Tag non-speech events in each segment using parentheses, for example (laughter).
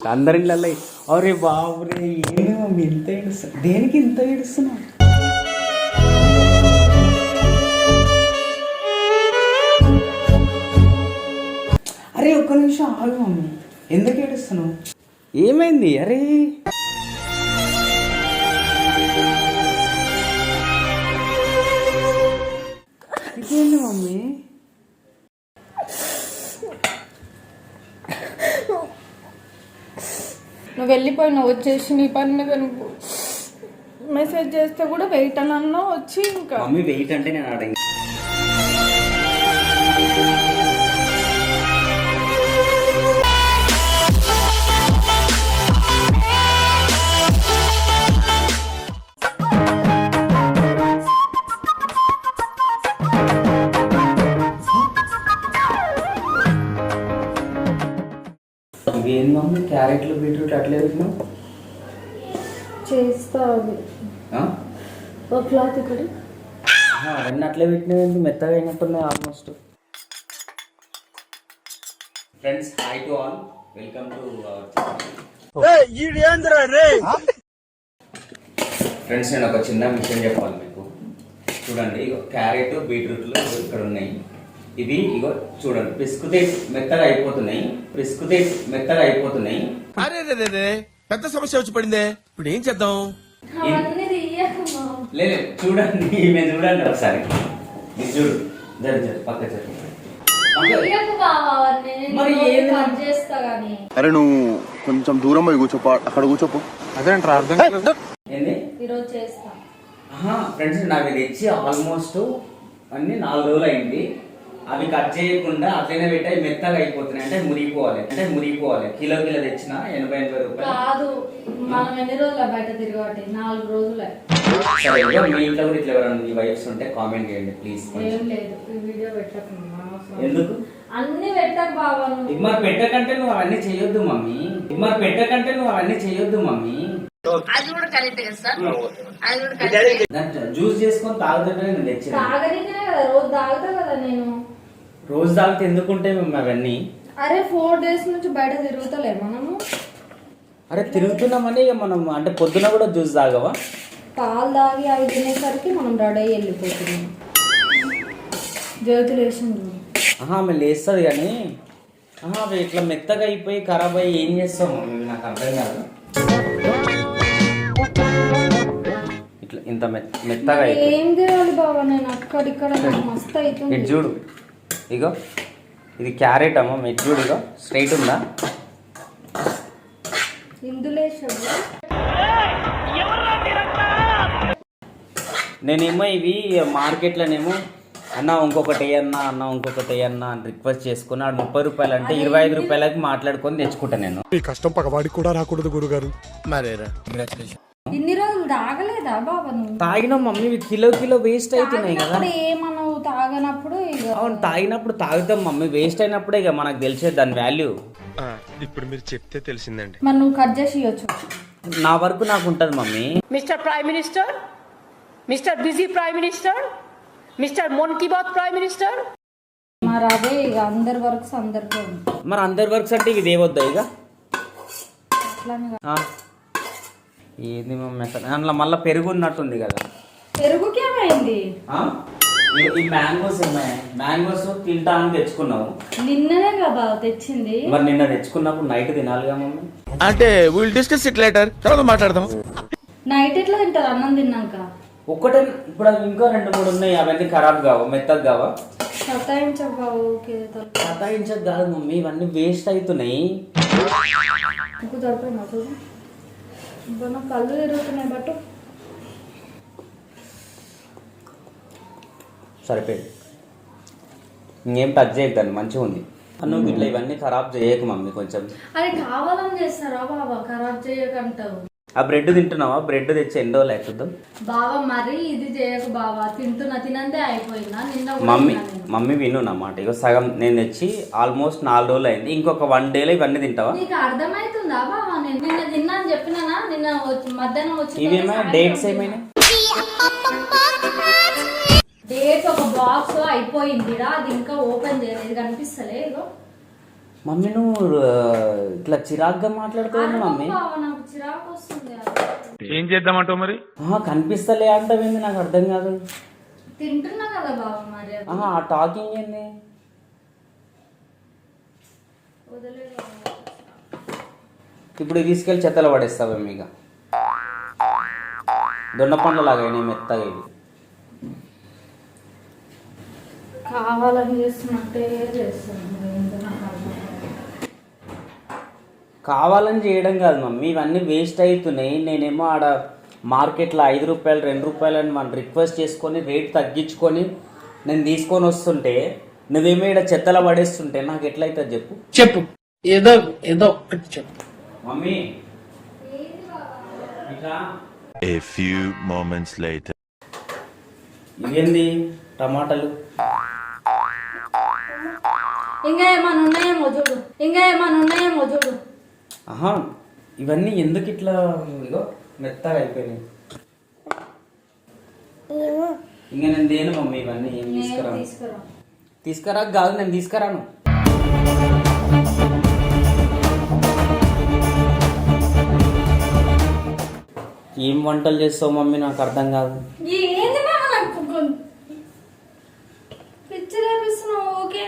అందరిళ్ళల్లో. అరే బాబురే ఏమేమో మమ్మీ ఇంత ఏడుస్తా దేనికి ఇంత ఏడుస్తున్నావు అరే ఒక్క నిమిషం ఆగు మమ్మీ ఎందుకు ఏడుస్తున్నావు? ఏమైంది? అరే. ఇదేంటి మమ్మీ నువ్వు వెళ్ళిపోయి నువ్వు వచ్చేసి నీ పని మీద నువ్వు మెసేజ్ చేస్తే కూడా వెయిట్ అని అన్నావు వచ్చి ఇంకా. మమ్మీ వెయిట్ అంటే నేను అడిగి ఇవేంది మమ్మీ క్యారెట్లు బీట్రూట్ అట్లే పెట్టినావు చేస్తా? ఒక క్లాత్ ఇక్కడ. అవన్నీ అట్లే పెట్టినవి మెత్తగా అయినట్టున్నాయి almost friends hi to all welcome to friends నేను ఒక చిన్న విషయం చెప్పాలి మీకు. చూడండి ఇగో క్యారెట్ బీట్రూట్లు ఇక్కడ ఉన్నాయి. ఇవి ఇగో చూడండి. పిసుకుతే మెత్తగా అయిపోతున్నాయి పిసుకుతే మెత్తగా అయిపోతున్నాయి అరే పెద్ద సమస్య వచ్చి పడిందే. ఇప్పుడు ఏం చేద్దాం. లేదు చూడండి. మేము చూడండి ఒకసారి. ఇది చూడు. జరి జరి పక్క జరి. ఏంది అరే నువ్వు కొంచెం దూరం పోయి కూర్చోపో. అక్కడ కూర్చోపో. ఏంది? ఈరోజు చేస్తా. ఫ్రెండ్స్ నాకు ఇది ఇచ్చి ఆల్మోస్ట్ అన్ని నాలుగు రోజులు అయింది. అవి కట్ చేయకుండా అట్లనే పెట్టి అవి మెత్తగా అయిపోతున్నాయి. అంటే మురిగిపోవాలి అంటే మురిగిపోవాలి కిలో కిలో తెచ్చిన ఎనభై ఎనభై రూపాయలు. కాదు మనం ఎన్ని రోజులు బయట తిరగబట్టి నాలుగు రోజులే. సరే ఇదిగో మీ ఇంట్లో కూడా ఇట్లా ఎవరైనా మీ వైఫ్స్ ఉంటే కామెంట్ చేయండి ప్లీజ్. ఏం లేదు ఈ వీడియో పెట్టకుండా అవసరం. ఎందుకు? అన్ని పెట్టకు బావ నువ్వు. ఇది మరి పెట్టకంటే నువ్వు అవన్నీ చేయొద్దు మమ్మీ. ఇది మరి పెట్టకంటే నువ్వు అవన్నీ చేయొద్దు మమ్మీ. దాంట్లో జ్యూస్ చేసుకొని తాగుతుంటే నేను తెచ్చిన. తాగనికే కదా రోజు తాగుతా కదా నేను. రోజు తాగితే ఎందుకుంటే మేము అవన్నీ? అరే ఫోర్ డేస్ నుంచి బయట తిరుగుతలే మనము? అరే తిరుగుతున్నామని ఇక మనం అంటే పొద్దున కూడా జ్యూస్ తాగవా? పాలు తాగి అవి తినేసరికి మనం రెడీ అయ్యి వెళ్ళిపోతున్నాం. జ్యోతి లేచింది. ఆహా ఆమె లేస్తుంది కానీ. ఆహా అవి ఇట్లా మెత్తగా అయిపోయి ఖరాబ్ అయ్యి ఏం చేస్తాం? ఇవి నాకు అర్థం కాదు. ఇట్లా ఇంత మె- మెత్తగా అయిపోయి. ఏం చేయాలి బాబా నేను అక్కడిక్కడ నాకు మస్తు అవుతుంది. ఇటు చూడు ఇగో ఇది క్యారెట్ అమ్మ చూడు ఇగో స్ట్రైట్ ఉందా? నేనేమో ఇవి మార్కెట్లోనేమో అన్న ఇంకొకటి అన్నా అన్న ఇంకొకటి అన్న అని రిక్వెస్ట్ చేసుకుని ఆడు ముప్పై రూపాయలు అంటే ఇరవై ఐదు రూపాయలకి మాట్లాడుకొని తెచ్చుకుంటా నేను. ఈ కష్టం పగవాడికి కూడా రాకూడదు గురుగారు. మరేరా ఇన్ని రోజులు తాగలేదా బాబా తాగిన మమ్మీ కిలో కిలో వేస్ట్ అవుతున్నాయి కదా. తాగినప్పుడు ఇక అవును తాగినప్పుడు తాగుతాం మమ్మీ వేస్ట్ అయినప్పుడే ఇక మనకు తెలిసేది దాని వాల్యూ ఇప్పుడు మీరు చెప్తే తెలిసిందండి మరి నువ్వు కట్ చేసి ఇవ్వచ్చు నా వరకు నాకు ఉంటుంది mummy Mr. Prime Minister, Mr. Busy Prime Minister, Mr. Mon Ki Baat Prime Minister, మరి అదే ఇక అందరి వర్క్స్ అందరికీ ఉంది మరి అందరి వర్క్స్ అంటే ఇవి దేవద్దా ఇక అట్లానే కాదు. ఆ. ఏంది మమ్మీ అసలు అందులో మళ్ళీ పెరుగు ఉన్నట్టుంది కదా పెరుగుకి ఏమైంది ఆ? ఈ- మ్యాంగోస్ ఏమయ్యాయి మ్యాంగోస్ తింటా అని తెచ్చుకున్నావు నిన్ననే కదా తెచ్చింది. మరి నిన్న తెచ్చుకున్నప్పుడు నైట్ తినాలిగా మమ్మీ? అంటే విల్ డిస్కస్ ఇట్ లేటర్ తర్వాత మాట్లాడదాం. నైట్ ఎట్లా తింటారు? అన్నం తిన్నాక? ఒక్కటే ఇప్పుడు అవి ఇంకా రెండు మూడు ఉన్నాయి. అవన్నీ ఖరాబ్ కావా మెత్తగా కావా? సతాయించబ్బా ఓకే సతాయించదు కాదు మమ్మీ ఇవన్నీ వేస్ట్ అవుతున్నాయి. ఉప్పు సరిపోయిందా చూడు. ఇప్పుడు నా కళ్ళు తిరుగుతున్నాయి బట్ సరిపోయింది. ఇంకేం టచ్ చేయద్దండి మంచిగా ఉంది. నువ్వు ఇట్లా ఇవన్నీ ఖరాబ్ చేయకు మమ్మీ కొంచెం. అది కావాలని చేస్తారా బాబా ఖరాబ్ చేయకంటావు. ఆ బ్రెడ్ తింటున్నావా? బ్రెడ్ తెచ్చి ఎన్ని రోజులు అవుతుందో బావా మరి ఇది చేయకు బావా. తింటున్నా తినందే అయిపోయిందా? నిన్న మమ్మీ. మమ్మీ విను నా మాట. ఇక సగం నేను తెచ్చి ఆల్మోస్ట్ నాలుగు రోజులు అయింది. ఇంకొక వన్ డేలో ఇవన్నీ తింటావా? నీకు అర్థమవుతుందా బావా? నేను నిన్న తిన్నా అని చెప్పినానా? నిన్న మధ్యాహ్నం వచ్చి ఇవేమైనా డేట్స్ ఏమైనా ఒక బాక్స్ అయిపోయింది అది ఇంకా ఓపెన్ చేయలేదు కనిపిస్తలే ఇగో మమ్మీ నువ్వు ఇట్లా చిరాగ్గా మాట్లాడుతుంది మమ్మీ. బావ నాకు చిరాకు వస్తుంది. ఏం చేద్దామంటావు మరి? ఆహా, కనిపిస్తలే అంటావేంది నాకు అర్థం కాదు. తింటున్నా కదా బావ మరి. ఆ టాకింగ్ ఏంది. ఇప్పుడు తీసుకెళ్ళి చెత్తలో పడేస్తావా ఇక. దొండ పండ్ల లాగా అయినాయి మెత్తగా ఇవి కావాలని చేస్తున్నట్టే చేస్తాను. ఏంటో నాకు అర్థం కాదు. కావాలని చేయడం కాదు మమ్మీ ఇవన్నీ వేస్ట్ అవుతున్నాయి. నేనేమో ఆడ మార్కెట్లో ఐదు రూపాయలు రెండు రూపాయలు అని మనం రిక్వెస్ట్ చేసుకొని రేట్ తగ్గించుకొని నేను తీసుకొని వస్తుంటే నువ్వేమో ఇక్కడ చెత్తలో పడేస్తుంటే నాకు ఎట్లయితుంది చెప్పు. చెప్పు. ఏదో ఏదో ఒక్కటి చెప్పు. Mummy. A few moments later. ఇవేంది టమాటాలు. ఇంకా ఏమైనా ఉన్నాయేమో చూడు. ఇంకా ఏమైనా ఉన్నాయేమో చూడు. ఆహా ఇవన్నీ ఎందుకు ఇట్లా ఇగో మెత్తగా అయిపోయినాయి? ఇంకా నేను దేను మమ్మీ ఇవన్నీ ఏం తీసుకురాను. తీసుకురా. తీసుకురా కాదు నేను తీసుకురాను. ఏం వంటలు చేస్తావు మమ్మీ? నాకు అర్థం కాదు ఏంది బావ నాకు కొ- పిచ్చి లేపిస్తున్నావు ఓకే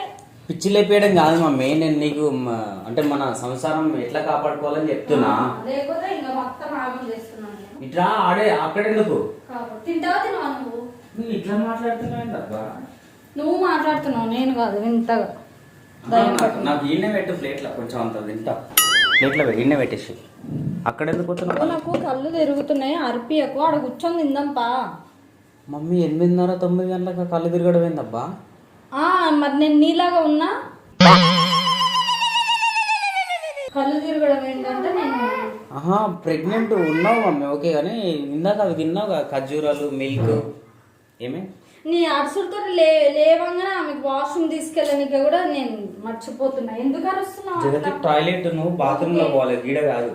పిచ్చి లేపేయడం కాదు మమ్మీ. నేను నీకు అంటే మన సంసారం ఎట్లా కాపాడుకోవాలని చెప్తున్నా. లేకపోతే ఇంకా మొత్తం ఆగం చేస్తున్నాను నేను. ఇట్లా ఆడే అక్కడెందుకు కాబట్టి తింటావా తినవా నువ్వు? నువ్వు ఇట్లా మాట్లాడుతున్నావు అబ్బా నువ్వు మాట్లాడుతున్నావు నేను కాదు వింతగా. నాకు- నాకు ఈయన పెట్టు ప్లేట్లో కొంచెం అంత తింటా. ప్లేట్లో ఈయన పెట్టేసి. అక్కడ ఎందుకు నాకు కళ్ళు తిరుగుతున్నాయి అరిపియకు ఆడ కూర్చొని తిందాంపా మమ్మీ ఎనిమిదిన్నర తొమ్మిది గంటలకు కళ్ళు తిరగడం ఏందబ్బా మరి నేను నీలాగా ఉన్నా? కళ్ళు తిరగడం ఏంటంటే నేను ఆహా ప్రెగ్నెంట్ ఉన్నావు మమ్మీ. ఓకే కానీ ఇందాక అవి తిన్నావు కదా ఖర్జూరాలు మిల్క్ ఏమే? నీ అరుసులతో లే లేవంగానే ఆమెకు వాష్రూమ్ తీసుకెళ్ళడానికి కూడా నేను మర్చిపోతున్నా. ఎందుకు అరుస్తున్నావు? టాయిలెట్ నువ్వు బాత్రూమ్లో పోవాలి గీడ కాదు.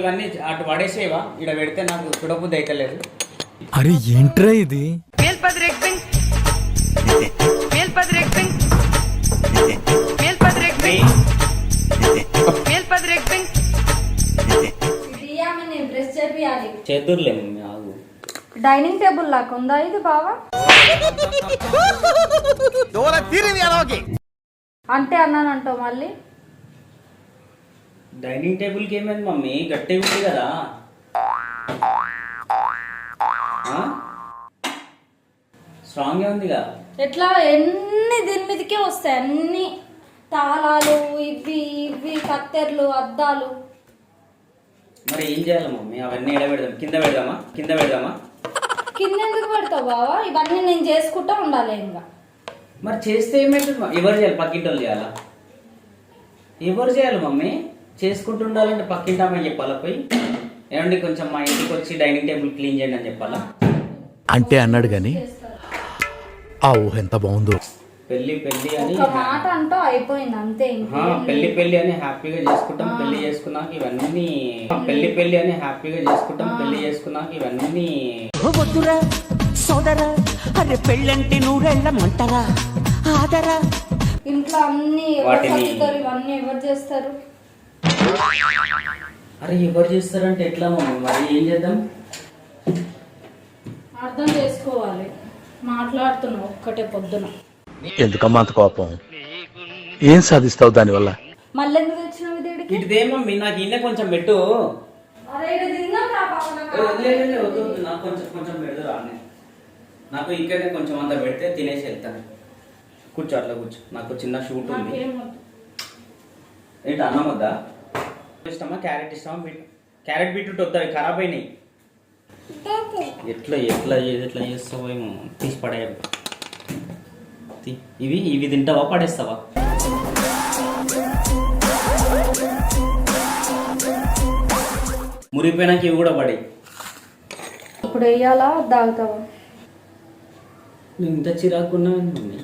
ఇవన్నీ అటు పడేసేవా? ఇక్కడ పెడితే నాకు చూడబుద్ధి అయితే లేదు. అరే ఏంట్రా ఇది? చేతుర్లే ఆగు. డైనింగ్ టేబుల్ లాగా ఉందా ఇది బావా? అంటే అన్నానంటావు మళ్ళీ? డైనింగ్ టేబుల్కి ఏమైంది మమ్మీ? గట్టిగా ఉంది కదా. స్ట్రాంగ్గా ఉందిగా. ఎట్లా? ఎన్ని దీని మీదకే వస్తాయి అన్ని తాళాలు ఇవి ఇవి కత్తెర్లు అద్దాలు. మరి ఏం చేయాలి మమ్మీ? అవన్నీ ఎడ పెడదాం? కింద పెడదామా? కింద పెడదామా? కింద ఎందుకు పెడతావు బావా? ఇవన్నీ నేను చేసుకుంటా ఉండాలి ఇంకా మరి చేస్తే ఏమైతుంది ఎవరు చేయాలి? పక్కింటి వాళ్ళు చేయాలా? ఎవరు చేయాలి మమ్మీ? చేసుకుంటూ ఉండాలంటే పక్కింటి అమ్మాయి చెప్పాలా పోయి? ఏమండి కొంచెం మా ఇంటికి వచ్చి డైనింగ్ టేబుల్ క్లీన్ చేయండి అని చెప్పాలా? అంటే అన్నాడు గాని ఆ ఊహ ఎంత బాగుందో. పెళ్ళి పెళ్ళి అని ఒక మాట అంటూ అయిపోయింది అంతే ఇంకేం. పెళ్ళి పెళ్ళి అని హ్యాపీగా చేసుకుంటాం పెళ్ళి చేసుకున్నాక ఇవన్నీ పెళ్ళి పెళ్ళి అని హ్యాపీగా చేసుకుంటాం పెళ్ళి చేసుకున్నాక ఇవన్నీ వద్దురా సోదరా అరే పెళ్ళంటే నూరెళ్ళమంటారా ఆదరా. ఇంట్లో అన్ని ఎవరు వాటిని- సర్దుతారు ఇవన్నీ ఎవరు చేస్తారు? అరే ఎవరు చేస్తారంటే ఎట్లా మమ్మీ మరి ఏం చేద్దాం? అర్థం చేసుకోవాలి. మాట్లాడుతున్నావు ఒక్కటే పొద్దున. ఎందుకమ్మా అంత కోపం? ఏం సాధిస్తావు దానివల్ల? మళ్ళీ ఎందుకు తెచ్చినావు దీడికి? ఇటుదే మమ్మీ నాకు ఇన్నే కొంచెం పెట్టు. అరే ఇక్కడ రా బావ, నాకు. ఏ, వదిలే, వదిలే, వద్దు, వద్దు, నాకు కొంచెం కొంచెం పెడదు రానే నాకు ఇక్కడనే కొంచెం అంత పెడితే తినేసి వెళ్తాను. కూర్చో అట్లా కూర్చో. నాకు చిన్న షూట్ ఉంది. నాకేం వద్దు. ఏంటి అన్నం వద్దా? ఇష్టమా? క్యారెట్ ఇష్టమా? బీట్ క్యారెట్ బీట్రూట్ వద్దా? ఖరాబ్ అయినాయి. ఎట్లా ఎట్లా ఎట్లా చేస్తావో ఏమో. తీసి పడేయాలి తీ. ఇవి ఇవి తింటావా? పడేస్తావా? మురిగిపోయినాక ఇవి కూడా పడే ఇప్పుడు వెయ్యాలా దాగుతావా? నువ్వు ఇంత చిరాకున్నా మమ్మీ?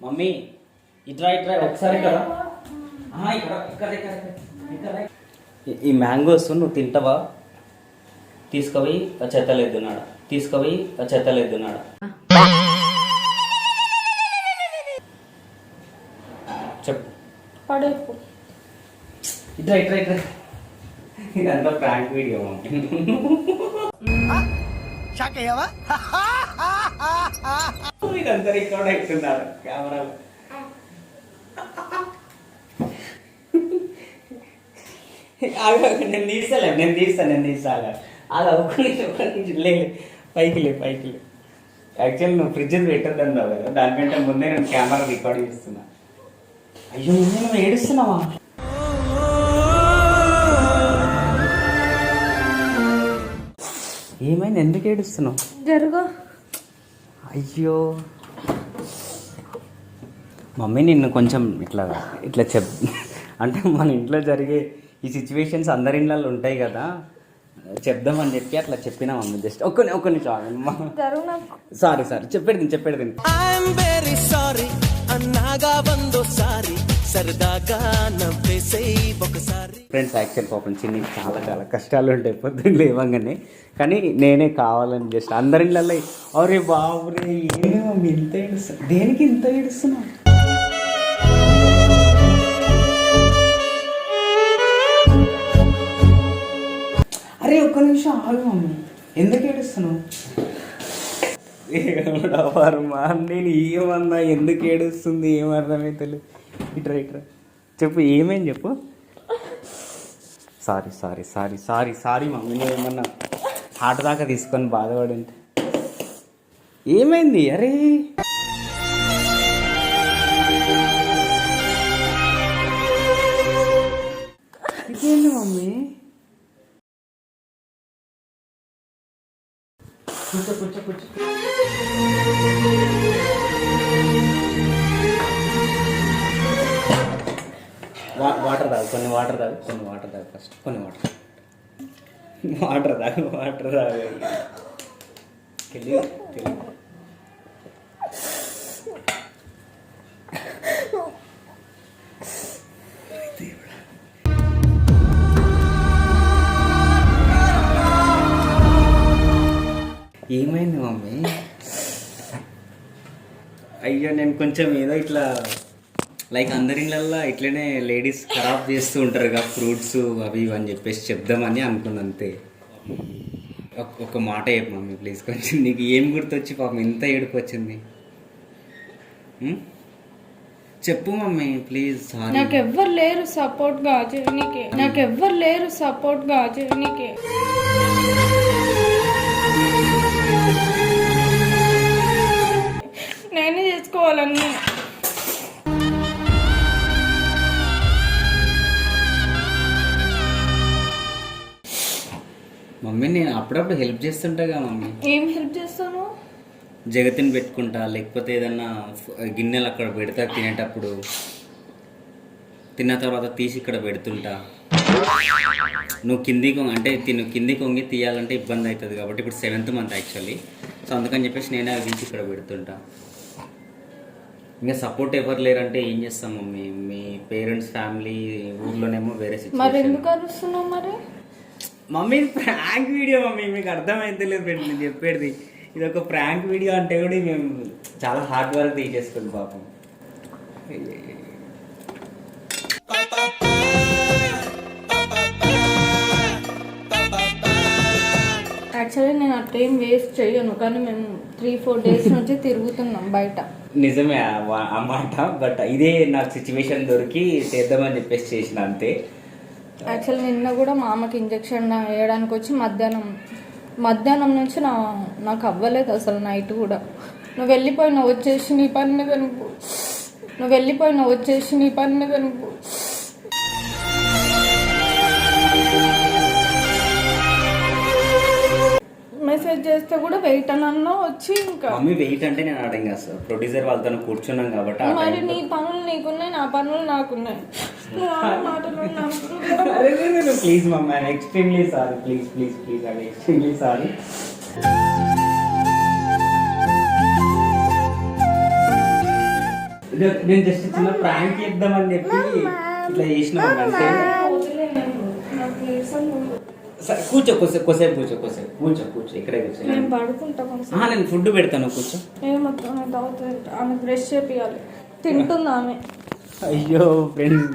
మమ్మీ ఇట్రా ఇట్రా ఒకసారి కదా? ఈ- ఈ మ్యాంగోస్ నువ్వు తింటావా? తీసుకుపోయి ఆ చెత్తలేదు నాడ తీసుకుపోయి ఆ చెత్తలేదు నాడ చెప్పు. పడేపు. ఇట్లా ఇట్లా ఇట్లా ఇదంతా ప్రాంక్ వీడియో (laughs) ఇదంతా రికార్డ్ అవుతున్నారు కెమెరాలో ఆగు, ఆగు, నేను తీస్తాలే నేను తీస్తాను నేను తీస్తాను అలా ఒక నిమిషం ఒక నిమిషం లే లే. పైకి లే పైకి లే. యాక్చువల్లీ నువ్వు ఫ్రిడ్జ్ పెట్టద్దు అన్నావు కదా దానికంటే ముందే నేను కెమెరా రికార్డ్ చేస్తున్నా. అయ్యో నువ్వు ఏడుస్తున్నావా? ఏమైంది? ఎందుకు ఏడుస్తున్నావు? జరుగు. అయ్యో. మమ్మీ నిన్ను కొంచెం ఇట్లా ఇట్లా చెప్ అంటే మన ఇంట్లో జరిగే ఈ సిచ్యువేషన్స్ అందరి ఇళ్ళల్లో ఉంటాయి కదా. చెప్దామని చెప్పి అట్లా చెప్పినా మమ్మీ జస్ట్ ఒక్క ఒక్క నిమిషం సారీ సారీ చెప్పేది చెప్పేది ఐఎమ్ వెరీ సారీ అన్నాగా సరదాగా నవ్వేసేయ్ ఒకసారి. ఫ్రెండ్స్ యాక్చువల్ పాపం చిన్ని చాలా చాలా కష్టాలు ఉంటాయి పొద్దున్న లేవంగానే. కానీ నేనే కావాలని జస్ట్ అందరి ఇళ్ళల్లో అరే బాబురే ఏంటి మమ్మీ ఇంత ఏడుస్తున్నా దేనికి ఇంత ఏడుస్తున్నావు? నిమిషం ఆగు మమ్మీ. ఎందుకు ఏడుస్తున్నావు? మా నేను ఏమన్నా ఎందుకు ఏడుస్తుంది? ఏం అర్థమైతలేదు. ఇట్రా ఇట్రా చెప్పు ఏమేం చెప్పు? Sorry sorry sorry sorry sorry mummy నేను ఏమన్నా హార్ట్ దాకా తీసుకొని బాధపడి ఏమైంది? అరే! తాగు వాటర్ తాగు ఏమైంది మమ్మీ? అయ్యో నేను కొంచెం ఏదో ఇట్లా లైక్ అందరి ఇట్లనే లేడీస్ ఖరాబ్ చేస్తూ ఉంటారు కదా ఫ్రూట్స్ అవి ఇవి అని చెప్పేసి చెప్దామని అనుకున్నా అంతే ఒక- ఒక మాట చెప్పు మమ్మీ ప్లీజ్ కొంచెం నీకు ఏం గుర్తొచ్చి పాపం ఇంత ఏడుపు వచ్చింది? చెప్పు మమ్మీ ప్లీజ్ సారీ నాకు ఎవ్వరు లేరు సపోర్ట్గా జర్నీకి నాకు ఎవ్వరు లేరు సపోర్ట్గా జర్నీకి నేనే చేసుకోవాలన్నీ. మమ్మీ నేను అప్పుడప్పుడు హెల్ప్ చేస్తుంటాగా మమ్మీ. ఏం హెల్ప్ చేస్తాను? జగతిని పెట్టుకుంటా లేకపోతే ఏదన్నా గిన్నెలు అక్కడ పెడతా తినేటప్పుడు. తిన్న తర్వాత తీసి ఇక్కడ పెడుతుంటా. నువ్వు కింది కొంగి అంటే తిను కింది కొంగి తీయాలంటే ఇబ్బంది అవుతుంది కాబట్టి ఇప్పుడు సెవెంత్ మంత్ యాక్చువల్లీ సో అందుకని చెప్పేసి నేనే అవి ఇక్కడ పెడుతుంటా. ఇంకా సపోర్ట్ ఎవరు లేరంటే ఏం చేస్తాం మమ్మీ? మీ పేరెంట్స్ ఫ్యామిలీ ఊర్లోనేమో వేరే మరి ఎందుకు అరుస్తున్నావు మరి? Mummy prank video mummy. మీకు అర్థమైతే లేదు ఫ్రెండ్ నేను చెప్పేది. ఇది ఒక ప్రాంక్ వీడియో అంటే కూడా మేము చాలా హార్డ్ వర్క్ తీసేసుకుంది పాపం. యాక్చువల్లీ నేను ఆ టైం వేస్ట్ చేయను కానీ మేము త్రీ ఫోర్ డేస్ నుంచి తిరుగుతున్నాం బయట. నిజమే ఆ వా- ఆ మాట బట్ ఇదే నాకు సిచ్యువేషన్ దొరికి చేద్దామని చెప్పేసి చేసిన అంతే. యాక్చువల్లీ నిన్న కూడా మా అమ్మకి ఇంజక్షన్ వేయడానికి వచ్చి మధ్యాహ్నం మధ్యాహ్నం నుంచి నా నాకు అవ్వలేదు అసలు నైట్ కూడా. నువ్వు వెళ్ళిపోయినా వచ్చేసి నీ పని మీద నువ్వు నువ్వు వెళ్ళిపోయినా వచ్చేసి నీ పని మీద నువ్వు మెసేజ్ చేస్తే కూడా వెయిట్ అని అన్నా వచ్చి ఇంకా. మమ్మీ వెయిట్ అంటే నేను అడగ సార్. ప్రొడ్యూసర్ వాళ్ళతో కూర్చున్నాం కాబట్టి మరి నీ పనులు నీకున్నాయి నా పనులు నాకున్నాయి. Please mummy I extremely sorry please please please I extremely sorry నేను జస్ట్ చిన్న ప్రాంక్ చేద్దామని చెప్పి ఇట్లా చేసినాం అంటే కూర్చో కొద్దిసేపు కొద్దిసేపు కూర్చో కొద్దిసేపు కూర్చో కూర్చో ఇక్కడే కూర్చో. నేను పడుకుంటా కొంచెం. నేను ఫుడ్ పెడతాను కూర్చో. అవుతుంది ఆమె బ్రష్ చేపియాలి. తింటుంది ఆమె. అయ్యో ఫ్రెండ్స్